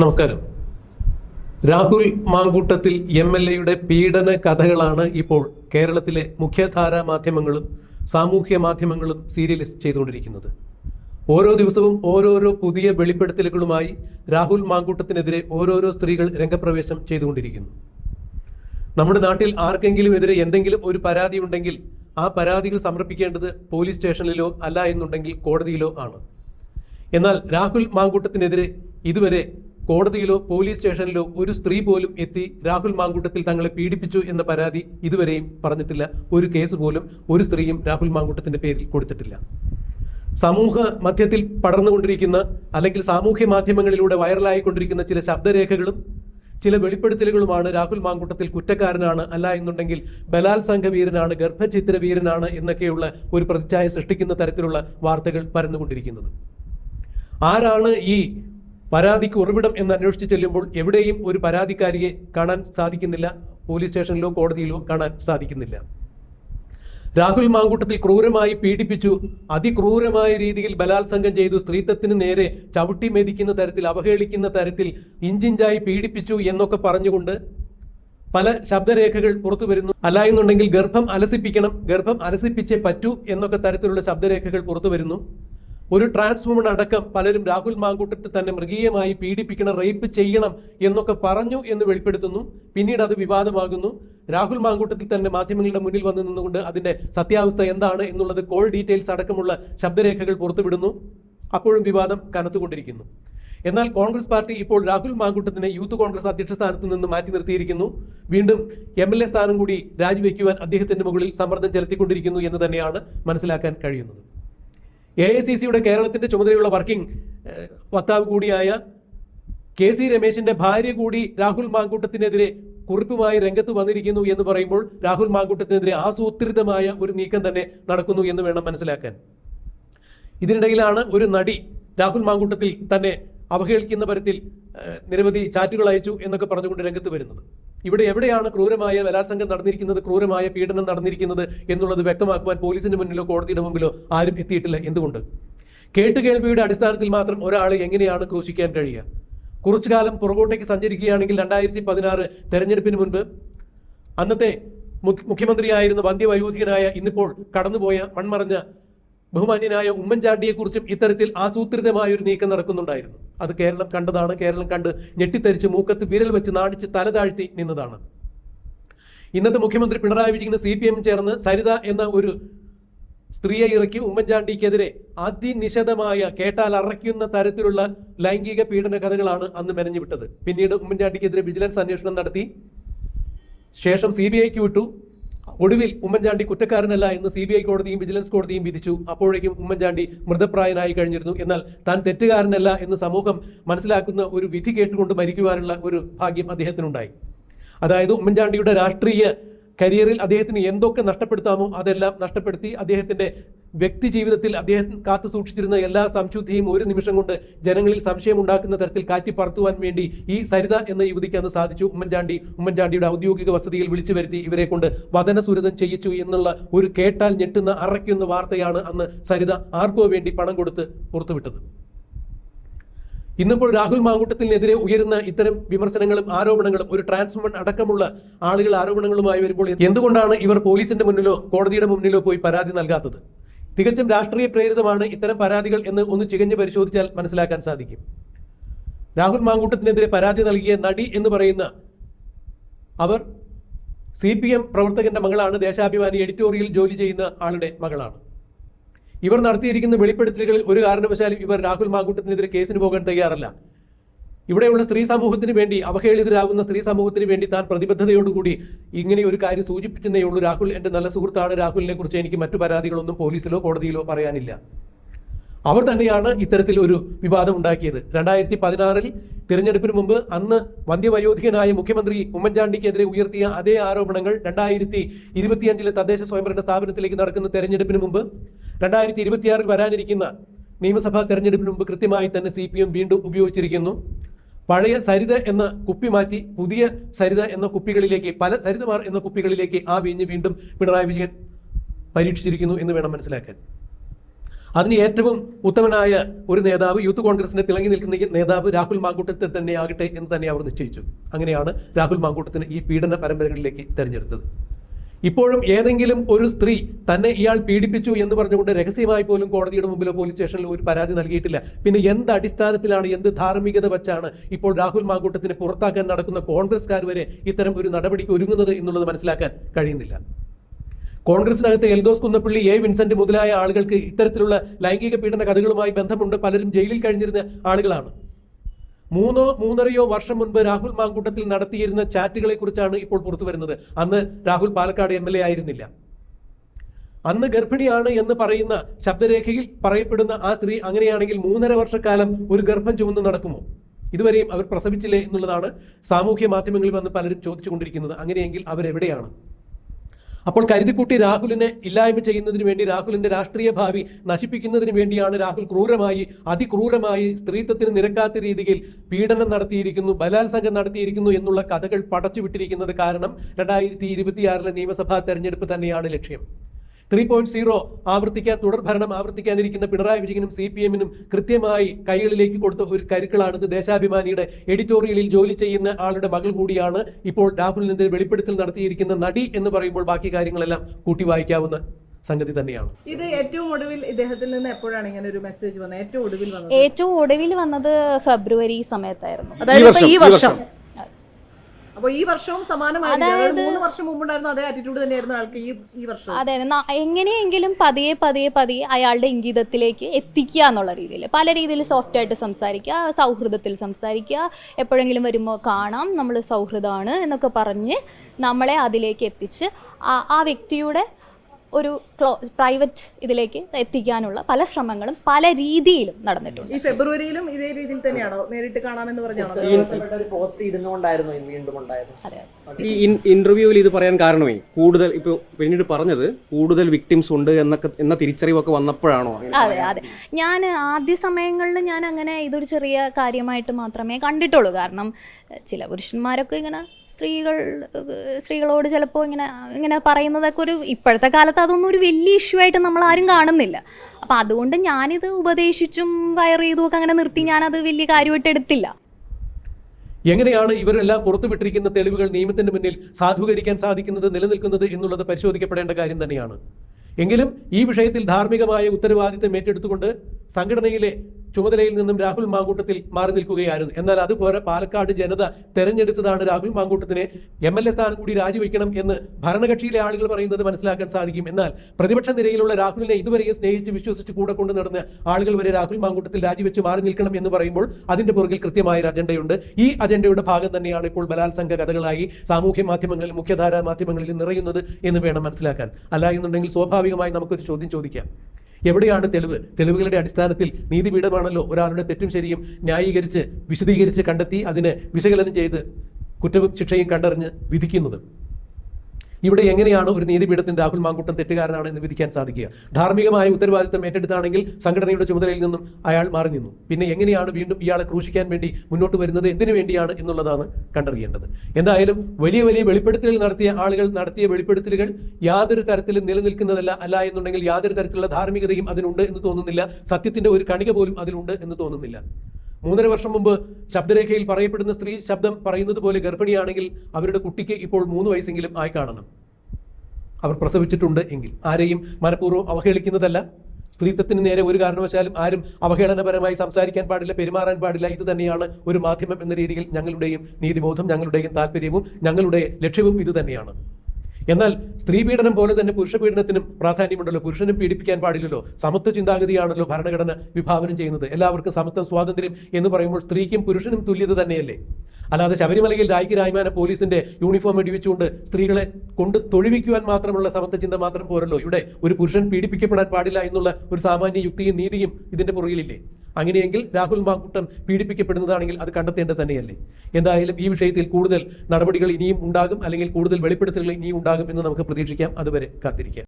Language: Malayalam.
നമസ്കാരം. രാഹുൽ മാങ്കൂട്ടത്തിൽ എം എൽ എയുടെ പീഡന കഥകളാണ് ഇപ്പോൾ കേരളത്തിലെ മുഖ്യധാരാ മാധ്യമങ്ങളും സാമൂഹ്യ മാധ്യമങ്ങളും സീരിയലൈസ് ചെയ്തുകൊണ്ടിരിക്കുന്നത്. ഓരോ ദിവസവും ഓരോരോ പുതിയ വെളിപ്പെടുത്തലുകളുമായി രാഹുൽ മാങ്കൂട്ടത്തിനെതിരെ ഓരോരോ സ്ത്രീകൾ രംഗപ്രവേശം ചെയ്തുകൊണ്ടിരിക്കുന്നു. നമ്മുടെ നാട്ടിൽ ആർക്കെങ്കിലും എതിരെ എന്തെങ്കിലും ഒരു പരാതി ഉണ്ടെങ്കിൽ ആ പരാതികൾ സമർപ്പിക്കേണ്ടത് പോലീസ് സ്റ്റേഷനിലോ അല്ല എന്നുണ്ടെങ്കിൽ കോടതിയിലോ ആണ്. എന്നാൽ രാഹുൽ മാങ്കൂട്ടത്തിനെതിരെ ഇതുവരെ കോടതിയിലോ പോലീസ് സ്റ്റേഷനിലോ ഒരു സ്ത്രീ പോലും എത്തി രാഹുൽ മാങ്കൂട്ടത്തിൽ തങ്ങളെ പീഡിപ്പിച്ചു എന്ന പരാതി ഇതുവരെയും പറഞ്ഞിട്ടില്ല. ഒരു കേസ് പോലും ഒരു സ്ത്രീയും രാഹുൽ മാങ്കൂട്ടത്തിന്റെ പേരിൽ കൊടുത്തിട്ടില്ല. സമൂഹ മധ്യത്തിൽ പടർന്നുകൊണ്ടിരിക്കുന്ന അല്ലെങ്കിൽ സാമൂഹ്യ മാധ്യമങ്ങളിലൂടെ വൈറലായിക്കൊണ്ടിരിക്കുന്ന ചില ശബ്ദരേഖകളും ചില വെളിപ്പെടുത്തലുകളുമാണ് രാഹുൽ മാങ്കൂട്ടത്തിൽ കുറ്റക്കാരനാണ് അല്ല എന്നുണ്ടെങ്കിൽ ബലാത്സംഗ വീരനാണ് ഗർഭചിത്ര വീരനാണ് എന്നൊക്കെയുള്ള ഒരു പ്രതിച്ഛായ സൃഷ്ടിക്കുന്ന തരത്തിലുള്ള വാർത്തകൾ പരന്നുകൊണ്ടിരിക്കുന്നത്. ആരാണ് ഈ പരാതിക്ക് ഉറവിടം എന്ന് അന്വേഷിച്ച് ചെല്ലുമ്പോൾ എവിടെയും ഒരു പരാതിക്കാരിയെ കാണാൻ സാധിക്കുന്നില്ല. പോലീസ് സ്റ്റേഷനിലോ കോടതിയിലോ കാണാൻ സാധിക്കുന്നില്ല. രാഹുൽ മാങ്കൂട്ടത്തിൽ ക്രൂരമായി പീഡിപ്പിച്ചു. അതിക്രൂരമായ രീതിയിൽ ബലാത്സംഗം ചെയ്തു. സ്ത്രീത്വത്തിന് നേരെ ചവിട്ടി മെതിക്കുന്ന തരത്തിൽ അവഹേളിക്കുന്ന തരത്തിൽ ഇഞ്ചിഞ്ചായി പീഡിപ്പിച്ചു എന്നൊക്കെ പറഞ്ഞുകൊണ്ട് പല ശബ്ദരേഖകൾ പുറത്തു വരുന്നു. അല്ല എന്നുണ്ടെങ്കിൽ ഗർഭം അലസിപ്പിക്കണം. ഗർഭം അലസിപ്പിച്ചേ പറ്റൂ എന്നൊക്കെ തരത്തിലുള്ള ശബ്ദരേഖകൾ പുറത്തു വരുന്നു. ഒരു ട്രാൻസ് വുമൺ അടക്കം പലരും രാഹുൽ മാങ്കൂട്ടത്തെ തന്നെ മൃഗീയമായി പീഡിപ്പിക്കണം റേപ്പ് ചെയ്യണം എന്നൊക്കെ പറഞ്ഞു എന്ന് വെളിപ്പെടുത്തുന്നു. പിന്നീട് അത് വിവാദമാകുന്നു. രാഹുൽ മാങ്കൂട്ടത്തിൽ തന്നെ മാധ്യമങ്ങളുടെ മുന്നിൽ വന്ന് നിന്നുകൊണ്ട് അതിന്റെ സത്യാവസ്ഥ എന്താണ് എന്നുള്ളത് കോൾ ഡീറ്റെയിൽസ് അടക്കമുള്ള ശബ്ദരേഖകൾ പുറത്തുവിടുന്നു. അപ്പോഴും വിവാദം കനത്തുകൊണ്ടിരിക്കുന്നു. എന്നാൽ കോൺഗ്രസ് പാർട്ടി ഇപ്പോൾ രാഹുൽ മാങ്കൂട്ടത്തിനെ യൂത്ത് കോൺഗ്രസ് അധ്യക്ഷ സ്ഥാനത്ത് നിന്ന് മാറ്റി നിർത്തിയിരിക്കുന്നു. വീണ്ടും എം എൽ എ സ്ഥാനം കൂടി രാജിവെക്കുവാൻ അദ്ദേഹത്തിന്റെ മുകളിൽ സമ്മർദ്ദം ചെലുത്തിക്കൊണ്ടിരിക്കുന്നു എന്ന് തന്നെയാണ് മനസ്സിലാക്കാൻ കഴിയുന്നത്. എ ഐ സി സിയുടെ കേരളത്തിന്റെ ചുമതലയുള്ള വർക്കിംഗ് വക്താവ് കൂടിയായ കെ സി രമേശിന്റെ ഭാര്യ കൂടി രാഹുൽ മാങ്കൂട്ടത്തിനെതിരെ കുറിപ്പുമായി രംഗത്ത് വന്നിരിക്കുന്നു എന്ന് പറയുമ്പോൾ രാഹുൽ മാങ്കൂട്ടത്തിനെതിരെ ആസൂത്രിതമായ ഒരു നീക്കം തന്നെ നടക്കുന്നു എന്ന് വേണം മനസ്സിലാക്കാൻ. ഇതിനിടയിലാണ് ഒരു നടി രാഹുൽ മാങ്കൂട്ടത്തിൽ തന്നെ അവഹേളിക്കുന്ന പരത്തിൽ നിരവധി ചാറ്റുകൾ അയച്ചു എന്നൊക്കെ പറഞ്ഞുകൊണ്ട് രംഗത്ത് വരുന്നത്. ഇവിടെ എവിടെയാണ് ക്രൂരമായ ബലാത്സംഗം നടന്നിരിക്കുന്നത് ക്രൂരമായ പീഡനം നടന്നിരിക്കുന്നത് എന്നുള്ളത് വ്യക്തമാക്കുവാൻ പോലീസിന്റെ മുന്നിലോ കോടതിയുടെ മുമ്പിലോ ആരും എത്തിയിട്ടില്ല. എന്തുകൊണ്ട്? കേട്ടുകേൾവിയുടെ അടിസ്ഥാനത്തിൽ മാത്രം ഒരാളെ എങ്ങനെയാണ് ക്രൂശിക്കാൻ കഴിയുക? കുറച്ചു കാലം പുറകോട്ടേക്ക് സഞ്ചരിക്കുകയാണെങ്കിൽ രണ്ടായിരത്തി പതിനാറ് തെരഞ്ഞെടുപ്പിന് മുൻപ് അന്നത്തെ മുഖ്യ- മുഖ്യമന്ത്രിയായിരുന്ന വന്ധ്യവയോധികനായ ഇന്നിപ്പോൾ കടന്നുപോയ മൺമറഞ്ഞ ബഹുമാന്യനായ ഉമ്മൻചാണ്ടിയെക്കുറിച്ചും ഇത്തരത്തിൽ ആസൂത്രിതമായ ഒരു നീക്കം നടക്കുന്നുണ്ടായിരുന്നു. അത് കേരളം കണ്ടതാണ്. കേരളം കണ്ട് ഞെട്ടിത്തരിച്ച് മൂക്കത്ത് വിരൽ വെച്ച് നാടിച്ച് തല താഴ്ത്തി നിന്നതാണ്. ഇന്നത്തെ മുഖ്യമന്ത്രി പിണറായി വിജയന് സി പി എം ചേർന്ന് സരിത എന്ന ഒരു സ്ത്രീയെ ഇറക്കി ഉമ്മൻചാണ്ടിക്കെതിരെ അതിനിശിതമായ കേട്ടാൽ അറയ്ക്കുന്ന തരത്തിലുള്ള ലൈംഗിക പീഡന കഥകളാണ് അന്ന് മെനഞ്ഞു വിട്ടത്. പിന്നീട് ഉമ്മൻചാണ്ടിക്കെതിരെ വിജിലൻസ് അന്വേഷണം നടത്തി. ശേഷം സി ബി ഐക്ക് വിട്ടു. ഒടുവിൽ ഉമ്മൻചാണ്ടി കുറ്റക്കാരനല്ല എന്ന് സി ബി ഐ കോടതിയും വിജിലൻസ് കോടതിയും വിധിച്ചു. അപ്പോഴേക്കും ഉമ്മൻചാണ്ടി മൃതപ്രായനായി കഴിഞ്ഞിരുന്നു. എന്നാൽ താൻ തെറ്റുകാരനല്ല എന്ന് സമൂഹം മനസ്സിലാക്കുന്ന ഒരു വിധി കേട്ടുകൊണ്ട് മരിക്കുവാനുള്ള ഒരു ഭാഗ്യം അദ്ദേഹത്തിനുണ്ടായി. അതായത് ഉമ്മൻചാണ്ടിയുടെ രാഷ്ട്രീയ കരിയറിൽ അദ്ദേഹത്തിന് എന്തൊക്കെ നഷ്ടപ്പെടുത്താമോ അതെല്ലാം നഷ്ടപ്പെടുത്തി അദ്ദേഹത്തിന്റെ വ്യക്തി ജീവിതത്തിൽ അദ്ദേഹം കാത്തു സൂക്ഷിച്ചിരുന്ന എല്ലാ സംശുദ്ധിയും ഒരു നിമിഷം കൊണ്ട് ജനങ്ങളിൽ സംശയം ഉണ്ടാക്കുന്ന തരത്തിൽ കാറ്റി പറത്തുവാൻ വേണ്ടി ഈ സരിത എന്ന യുവതിക്ക് അന്ന് സാധിച്ചു. ഉമ്മൻചാണ്ടി ഉമ്മൻചാണ്ടിയുടെ ഔദ്യോഗിക വസതിയിൽ വിളിച്ചു വരുത്തി ഇവരെ കൊണ്ട് വതനസുരതം ചെയ്യിച്ചു എന്നുള്ള ഒരു കേട്ടാൽ ഞെട്ടുന്ന അറയ്ക്കുന്ന വാർത്തയാണ് അന്ന് സരിത ആർക്കോ വേണ്ടി പണം കൊടുത്ത് പുറത്തുവിട്ടത്. ഇന്നിപ്പോൾ രാഹുൽ മാങ്കൂട്ടത്തിനെതിരെ ഉയരുന്ന ഇത്തരം വിമർശനങ്ങളും ആരോപണങ്ങളും ഒരു ട്രാൻസ്ഫോമൺ അടക്കമുള്ള ആളുകൾ ആരോപണങ്ങളുമായി വരുമ്പോൾ എന്തുകൊണ്ടാണ് ഇവർ പോലീസിന്റെ മുന്നിലോ കോടതിയുടെ മുന്നിലോ പോയി പരാതി നൽകാത്തത്? തികച്ചും രാഷ്ട്രീയ പ്രേരിതമാണ് ഇത്തരം പരാതികൾ എന്ന് ഒന്ന് ചികഞ്ഞ് പരിശോധിച്ചാൽ മനസ്സിലാക്കാൻ സാധിക്കും. രാഹുൽ മാങ്കൂട്ടത്തിനെതിരെ പരാതി നൽകിയ നടി എന്ന് പറയുന്ന അവർ സി പി എം പ്രവർത്തകന്റെ മകളാണ്. ദേശാഭിമാനി എഡിറ്റോറിയൽ ജോലി ചെയ്യുന്ന ആളുടെ മകളാണ്. ഇവർ നടത്തിയിരിക്കുന്ന വെളിപ്പെടുത്തലുകളിൽ ഒരു കാരണവശാലും ഇവർ രാഹുൽ മാങ്കൂട്ടത്തിനെതിരെ കേസിന് പോകാൻ തയ്യാറല്ല. ഇവിടെയുള്ള സ്ത്രീ സമൂഹത്തിന് വേണ്ടി അവഹേളിതരാകുന്ന സ്ത്രീ സമൂഹത്തിന് വേണ്ടി താൻ പ്രതിബദ്ധതയോടുകൂടി ഇങ്ങനെ ഒരു കാര്യം സൂചിപ്പിക്കുന്നേ ഉള്ളൂ. രാഹുൽ എന്റെ നല്ല സുഹൃത്താണ് രാഹുലിനെ കുറിച്ച് എനിക്ക് മറ്റു പരാതികളൊന്നും പോലീസിലോ കോടതിയിലോ പറയാനില്ല. അവർ തന്നെയാണ് ഇത്തരത്തിൽ ഒരു വിവാദം ഉണ്ടാക്കിയത്. രണ്ടായിരത്തി പതിനാറിൽ തിരഞ്ഞെടുപ്പിന് മുമ്പ് അന്ന് വന്ധ്യവയോധികനായ മുഖ്യമന്ത്രി ഉമ്മൻചാണ്ടിക്കെതിരെ ഉയർത്തിയ അതേ ആരോപണങ്ങൾ രണ്ടായിരത്തി ഇരുപത്തിയഞ്ചിലെ തദ്ദേശ സ്വയംഭരണ സ്ഥാപനത്തിലേക്ക് നടക്കുന്ന തെരഞ്ഞെടുപ്പിന് മുമ്പ് രണ്ടായിരത്തി ഇരുപത്തിയാറിൽ വരാനിരിക്കുന്ന നിയമസഭാ തെരഞ്ഞെടുപ്പിന് മുമ്പ് കൃത്യമായി തന്നെ സി വീണ്ടും ഉപയോഗിച്ചിരിക്കുന്നു. പഴയ സരിത എന്ന കുപ്പി മാറ്റി പുതിയ സരിത എന്ന കുപ്പികളിലേക്ക് പല സരിതമാർ എന്ന കുപ്പികളിലേക്ക് ആ വീഞ്ഞ് വീണ്ടും പിണറായി വിജയൻ പരീക്ഷിച്ചിരിക്കുന്നു എന്ന് വേണം മനസ്സിലാക്കാൻ. അതിന് ഏറ്റവും ഉത്തമനായ ഒരു നേതാവ് യൂത്ത് കോൺഗ്രസിനെ തിളങ്ങി നിൽക്കുന്ന നേതാവ് രാഹുൽ മാങ്കൂട്ടത്തെ തന്നെ ആകട്ടെ എന്ന് തന്നെ അവർ നിശ്ചയിച്ചു. അങ്ങനെയാണ് രാഹുൽ മാങ്കൂട്ടത്തിന് ഈ പീഡന പരമ്പരകളിലേക്ക് തെരഞ്ഞെടുത്തത്. ഇപ്പോഴും ഏതെങ്കിലും ഒരു സ്ത്രീ തന്നെ ഇയാൾ പീഡിപ്പിച്ചു എന്ന് പറഞ്ഞുകൊണ്ട് രഹസ്യമായി പോലും കോടതിയുടെ മുമ്പിലോ പോലീസ് സ്റ്റേഷനിലോ ഒരു പരാതി നൽകിയിട്ടില്ല. പിന്നെ എന്ത് അടിസ്ഥാനത്തിലാണ് എന്ത് ധാർമ്മികത വെച്ചാണ് ഇപ്പോൾ രാഹുൽ മാങ്കൂട്ടത്തിനെ പുറത്താക്കാൻ നടക്കുന്ന കോൺഗ്രസ്കാർ വരെ ഇത്തരം ഒരു നടപടിക്ക് ഒരുങ്ങുന്നത് എന്നുള്ളത് മനസ്സിലാക്കാൻ കഴിയുന്നില്ല. കോൺഗ്രസിനകത്ത് എൽദോസ് കുന്നപ്പള്ളി എ വിൻസെന്റ് മുതലായ ആളുകൾക്ക് ഇത്തരത്തിലുള്ള ലൈംഗിക പീഡന കഥകളുമായി ബന്ധമുണ്ട്. പലരും ജയിലിൽ കഴിഞ്ഞിരുന്ന ആളുകളാണ്. മൂന്നോ മൂന്നരയോ വർഷം മുൻപ് രാഹുൽ മാങ്കൂട്ടത്തിൽ നടത്തിയിരുന്ന ചാറ്റുകളെ കുറിച്ചാണ് ഇപ്പോൾ പുറത്തു വരുന്നത്. അന്ന് Rahul Palakkad M L A ആയിരുന്നില്ല. അന്ന് ഗർഭിണിയാണ് എന്ന് പറയുന്ന ശബ്ദരേഖയിൽ പറയപ്പെടുന്ന ആ സ്ത്രീ അങ്ങനെയാണെങ്കിൽ മൂന്നര വർഷക്കാലം ഒരു ഗർഭം ചുമന്ന് നടക്കുമോ? ഇതുവരെയും അവർ പ്രസവിച്ചില്ലേ എന്നുള്ളതാണ് സാമൂഹ്യ മാധ്യമങ്ങളിൽ വന്ന് പലരും ചോദിച്ചുകൊണ്ടിരിക്കുന്നത്. അങ്ങനെയെങ്കിൽ അവരെവിടെയാണ്? അപ്പോൾ കരുതിക്കുട്ടി രാഹുലിനെ ഇല്ലായ്മ ചെയ്യുന്നതിന് വേണ്ടി രാഹുലിന്റെ രാഷ്ട്രീയ ഭാവി നശിപ്പിക്കുന്നതിന് വേണ്ടിയാണ് രാഹുൽ ക്രൂരമായി അതിക്രൂരമായി സ്ത്രീത്വത്തിന് നിരക്കാത്ത രീതിയിൽ പീഡനം നടത്തിയിരിക്കുന്നു ബലാത്സംഗം നടത്തിയിരിക്കുന്നു എന്നുള്ള കഥകൾ പടച്ചുവിട്ടിരിക്കുന്നത് കാരണം രണ്ടായിരത്തി ഇരുപത്തിയാറിലെ നിയമസഭാ തെരഞ്ഞെടുപ്പ് തന്നെയാണ് ലക്ഷ്യം. ത്രീ പോയിന്റ് സീറോ ആവർത്തിക്കാൻ തുടർഭരണം ആവർത്തിക്കാനിരിക്കുന്ന പിണറായി വിജയനും സി പി എമ്മിനും കൃത്യമായി കൈകളിലേക്ക് കൊടുത്ത ഒരു കരുക്കളാണിത്. ദേശാഭിമാനിയുടെ എഡിറ്റോറിയലിൽ ജോലി ചെയ്യുന്ന ആളുടെ മകൾ കൂടിയാണ് ഇപ്പോൾ രാഹുലിനെതിരെ വെളിപ്പെടുത്തൽ നടത്തിയിരിക്കുന്ന നടി എന്ന് പറയുമ്പോൾ ബാക്കി കാര്യങ്ങളെല്ലാം കൂട്ടി വായിക്കാവുന്ന സംഗതി തന്നെയാണ്. ഇത് ഏറ്റവും ഒടുവിൽ ഇദ്ദേഹത്തിൽ നിന്ന് എപ്പോഴാണ് ഇങ്ങനെ ഒരു മെസ്സേജ് വന്നത്? ഏറ്റവും ഒടുവിൽ വന്നത്? ഏറ്റവും ഒടുവിൽ വന്നത് ഫെബ്രുവരി സമയത്തായിരുന്നു. അതായത് ഈ വർഷം. അപ്പൊ ഈ വർഷവും സമാനമായിരുന്നു മൂന്ന് വർഷം മുമ്പുണ്ടായിരുന്ന അതേ ആറ്റിറ്റ്യൂഡ് തന്നെയായിരുന്നു ആൾക്ക് ഈ ഈ വർഷം. അതെ എങ്ങനെയെങ്കിലും പതിയെ പതിയെ പതിയെ അയാളുടെ ഇംഗിതത്തിലേക്ക് എത്തിക്കുക എന്നുള്ള രീതിയിൽ. പല രീതിയിൽ സോഫ്റ്റ് ആയിട്ട് സംസാരിക്കുക സൗഹൃദത്തിൽ സംസാരിക്കുക എപ്പോഴെങ്കിലും വരുമ്പോൾ കാണാം നമ്മൾ സൗഹൃദമാണ് എന്നൊക്കെ പറഞ്ഞ് നമ്മളെ അതിലേക്ക് എത്തിച്ച് ആ വ്യക്തിയുടെ ഒരു ക്ലോ പ്രൈവറ്റ് ഇതിലേക്ക് എത്തിക്കാനുള്ള പല ശ്രമങ്ങളും പല രീതിയിലും നടന്നിട്ടുണ്ട്. ഈ ഫെബ്രുവരിയിലും ഇതേ രീതിയിൽ തന്നെയാണോ? നേരിട്ട് കാണാമെന്ന് പറഞ്ഞാണോ? ഈ ഇന്റർവ്യൂവിൽ ഇത് പറയാൻ കാരണമേ കൂടുതൽ ഇപ്പൊ പിന്നീട് പറഞ്ഞത് കൂടുതൽ വിക്ടിംസ് ഉണ്ട് എന്നൊക്കെ എന്ന തിരിച്ചറിവൊക്കെ വന്നപ്പോഴാണോ അതെ അതെ. ഞാൻ ആദ്യ സമയങ്ങളിൽ ഞാൻ അങ്ങനെ ഇതൊരു ചെറിയ കാര്യമായിട്ട് മാത്രമേ കണ്ടിട്ടുള്ളൂ. കാരണം ചില പുരുഷന്മാരൊക്കെ ഇങ്ങനെ സ്ത്രീകൾ സ്ത്രീകളോട് ചിലപ്പോൾ ഇങ്ങനെ ഇങ്ങനെ പറയുന്നതൊക്കെ ഒരു ഇപ്പോഴത്തെ കാലത്ത് അതൊന്നും ഒരു വലിയ ഇഷ്യൂ ആയിട്ട് നമ്മൾ ആരും കാണുന്നില്ല. അപ്പം അതുകൊണ്ട് ഞാനിത് ഉപദേശിച്ചും വയർ ചെയ്തും ഒക്കെ അങ്ങനെ നിർത്തി ഞാനത് വലിയ കാര്യമായിട്ട് എടുത്തില്ല. എങ്ങനെയാണ് ഇവരെല്ലാം പുറത്തുവിട്ടിരിക്കുന്ന തെളിവുകൾ നിയമത്തിന്റെ മുന്നിൽ സാധൂകരിക്കാൻ സാധിക്കുന്നത് നിലനിൽക്കുന്നത് എന്നുള്ളത് പരിശോധിക്കപ്പെടേണ്ട കാര്യം തന്നെയാണ്. എങ്കിലും ഈ വിഷയത്തിൽ ധാർമ്മികമായ ഉത്തരവാദിത്തം ഏറ്റെടുത്തുകൊണ്ട് സംഘടനയിലെ ചുമതലയിൽ നിന്നും രാഹുൽ മാങ്കൂട്ടത്തിൽ മാറി നിൽക്കുകയായിരുന്നു. എന്നാൽ അതുപോലെ പാലക്കാട് ജനത തെരഞ്ഞെടുത്തതാണ് രാഹുൽ മാങ്കൂട്ടത്തിനെ എം എൽ എ സ്ഥാനം കൂടി രാജിവെക്കണം എന്ന് ഭരണകക്ഷിയിലെ ആളുകൾ പറയുന്നത് മനസ്സിലാക്കാൻ സാധിക്കും. എന്നാൽ പ്രതിപക്ഷ നിരയിലുള്ള രാഹുലിനെ ഇതുവരെയും സ്നേഹിച്ച് വിശ്വസിച്ച് കൂടെ കൊണ്ടു നടന്ന ആളുകൾ വരെ രാഹുൽ മാങ്കൂട്ടത്തിൽ രാജിവെച്ച് മാറി നിൽക്കണം എന്ന് പറയുമ്പോൾ അതിന്റെ പുറകിൽ കൃത്യമായ ഒരു അജണ്ടയുണ്ട്. ഈ അജണ്ടയുടെ ഭാഗം തന്നെയാണ് ഇപ്പോൾ ബലാത്സംഗ കഥകളായി സാമൂഹ്യ മാധ്യമങ്ങളിൽ മുഖ്യധാരാ മാധ്യമങ്ങളിൽ നിറയുന്നത് എന്ന് വേണം മനസ്സിലാക്കാൻ. അല്ല എന്നുണ്ടെങ്കിൽ സ്വാഭാവികമായി നമുക്കൊരു ചോദ്യം ചോദിക്കാം. എവിടെയാണ് തെളിവ്? തെളിവുകളുടെ അടിസ്ഥാനത്തിൽ നീതിപീഠമാണല്ലോ ഒരാളുടെ തെറ്റും ശരിയും ന്യായീകരിച്ച് വിശദീകരിച്ച് കണ്ടെത്തി അതിനെ വിശകലനം ചെയ്ത് കുറ്റവും ശിക്ഷയും കണ്ടറിഞ്ഞ് വിധിക്കുന്നത്. ഇവിടെ എങ്ങനെയാണ് ഒരു നീതിപീഠത്തിന് രാഹുൽ മാങ്കുട്ടം തെറ്റുകാരനാണ് എന്ന് വിധിക്കാൻ സാധിക്കുക? ധാർമ്മികമായ ഉത്തരവാദിത്തം ഏറ്റെടുത്താണെങ്കിൽ സംഘടനയുടെ ചുമതലയിൽ നിന്നും അയാൾ മാറി നിന്നു. പിന്നെ എങ്ങനെയാണ് വീണ്ടും ഇയാളെ ക്രൂശിക്കാൻ വേണ്ടി മുന്നോട്ട് വരുന്നത്? എന്തിനു വേണ്ടിയാണ് എന്നുള്ളതാണ് കണ്ടറിയേണ്ടത്. എന്തായാലും വലിയ വലിയ വെളിപ്പെടുത്തലുകൾ നടത്തിയ ആളുകൾ നടത്തിയ വെളിപ്പെടുത്തലുകൾ യാതൊരു തരത്തിലും നിലനിൽക്കുന്നതല്ല അല്ല എന്നുണ്ടെങ്കിൽ യാതൊരു തരത്തിലുള്ള ധാർമ്മികതയും അതിനുണ്ട് എന്ന് തോന്നുന്നില്ല. സത്യത്തിന്റെ ഒരു കണിക പോലും അതിലുണ്ട് എന്ന് തോന്നുന്നില്ല. മൂന്നര വർഷം മുമ്പ് ശബ്ദരേഖയിൽ പറയപ്പെടുന്ന സ്ത്രീ ശബ്ദം പറയുന്നത് പോലെ ഗർഭിണിയാണെങ്കിൽ അവരുടെ കുട്ടിക്ക് ഇപ്പോൾ മൂന്ന് വയസ്സെങ്കിലും ആയി കാണണം. അവർ പ്രസവിച്ചിട്ടുണ്ട് എങ്കിൽ. ആരെയും മനഃപൂർവം അവഹേളിക്കുന്നതല്ല. സ്ത്രീത്വത്തിന് നേരെ ഒരു കാരണവശാലും ആരും അവഹേളനപരമായി സംസാരിക്കാൻ പാടില്ല പെരുമാറാൻ പാടില്ല. ഇത് തന്നെയാണ് ഒരു മാധ്യമം എന്ന രീതിയിൽ ഞങ്ങളുടെയും നീതിബോധം ഞങ്ങളുടെയും താല്പര്യവും ഞങ്ങളുടെ ലക്ഷ്യവും ഇത് തന്നെയാണ്. എന്നാൽ സ്ത്രീ പീഡനം പോലെ തന്നെ പുരുഷ പീഡനത്തിനും പ്രാധാന്യമുണ്ടല്ലോ. പുരുഷനും പീഡിപ്പിക്കാൻ പാടില്ലല്ലോ. സമത്വ ചിന്താഗതിയാണല്ലോ ഭരണഘടന വിഭാവനം ചെയ്യുന്നത്. എല്ലാവർക്കും സമത്വ സ്വാതന്ത്ര്യം എന്ന് പറയുമ്പോൾ സ്ത്രീക്കും പുരുഷനും തുല്യത തന്നെയല്ലേ? അല്ലാതെ ശബരിമലയിൽ രായ്ക്ക് രായ്മാന പോലീസിന്റെ യൂണിഫോം ഇടിവിച്ചുകൊണ്ട് സ്ത്രീകളെ കൊണ്ട് തൊഴിവിക്കുവാൻ മാത്രമുള്ള സമത്വ ചിന്ത മാത്രം പോരല്ലോ. ഇവിടെ ഒരു പുരുഷൻ പീഡിപ്പിക്കപ്പെടാൻ പാടില്ല എന്നുള്ള ഒരു സാമാന്യ യുക്തിയും നീതിയും ഇതിന്റെ പുറകിലില്ലേ? അങ്ങനെയെങ്കിൽ രാഹുൽ മാക്കൂട്ടൻ പീഡിപ്പിക്കപ്പെടുന്നതാണെങ്കിൽ അത് കണ്ടെത്തേണ്ടത് തന്നെയല്ലേ? എന്തായാലും ഈ വിഷയത്തിൽ കൂടുതൽ നടപടികൾ ഇനിയും ഉണ്ടാകും അല്ലെങ്കിൽ കൂടുതൽ വെളിപ്പെടുത്തലുകൾ ഇനിയും ഉണ്ടാകും എന്ന് നമുക്ക് പ്രതീക്ഷിക്കാം. അതുവരെ കാത്തിരിക്കാം.